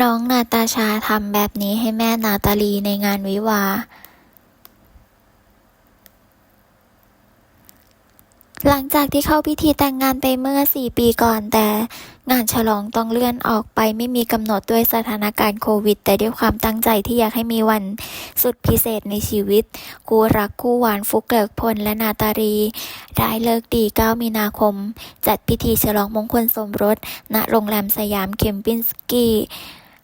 น้องนาตาชาทำแบบนี้ให้แม่นาตาลีในงานวิวา หลังจากที่เข้าพิธีแต่งงานไปเมื่อ 4 ปีก่อนแต่งานฉลองต้องเลื่อนออกไปไม่มีกำหนดด้วยสถานการณ์โควิด แต่ด้วยความตั้งใจที่อยากให้มีวันสุดพิเศษในชีวิตคู่รักคู่หวานฟุกเกิกพลและนาตาลีได้เลิกดี 9 มีนาคม จัดพิธีฉลองมงคลสมรส ณโรงแรมสยามเคมปินสกี้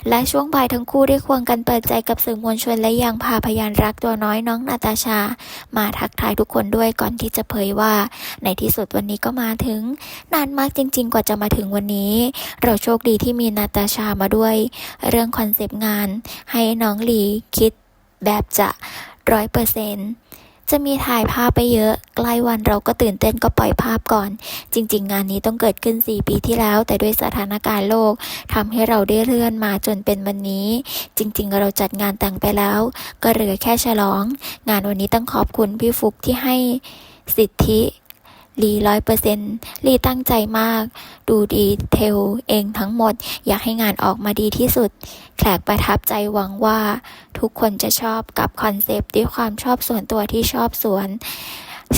และช่วงบ่ายทั้งคู่ได้ควงกันเปิดใจกับสื่อมวลชนและยังพาพยานรักตัวน้อยน้องนาตาชา มาทักทายทุกคนด้วยก่อนที่จะเผยว่า ในที่สุดวันนี้ก็มาถึง นานมากจริง ๆ กว่าจะมาถึงวันนี้ เราโชคดีที่มีนาตาชามาด้วย เรื่องคอนเซปต์งาน ให้น้องหลีคิดแบบจะร้อยเปอร์เซ็นต์ จะมีถ่ายภาพไปเยอะ ใกล้วันเราก็ตื่นเต้นก็ปล่อยภาพก่อน จริง ๆ งานนี้ต้องเกิดขึ้น 4 ปีที่แล้ว แต่ด้วยสถานการณ์โลกทำให้เราได้เลื่อนมาจนเป็นวันนี้ จริง ๆ เราจัดงานแต่งไปแล้ว ก็เหลือแค่ฉลอง งานวันนี้ต้องขอบคุณพี่ฟุกที่ให้สิทธิ ลีร้อยเปอร์เซ็นลีตั้งใจมาก ดูดีเทลเองทั้งหมด อยากให้งานออกมาดีที่สุด แขกประทับใจหวังว่า ทุกคนจะชอบกับคอนเซปต์ด้วยความชอบส่วนตัวที่ชอบสวน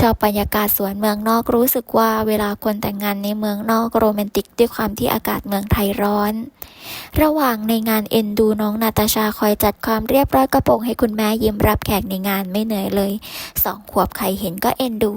ชอบบรรยากาศสวนเมืองนอกรู้สึกว่าเวลาคนแต่งงานในเมืองนอกโรแมนติกด้วยความที่อากาศเมืองไทยร้อน ระหว่างในงานเอ็นดูน้องนาตาชาคอยจัดความเรียบร้อยกระโปรงให้คุณแม่ยิ้มรับแขกในงานไม่เหนื่อยเลยสองขวบใครเห็นก็เอ็นดู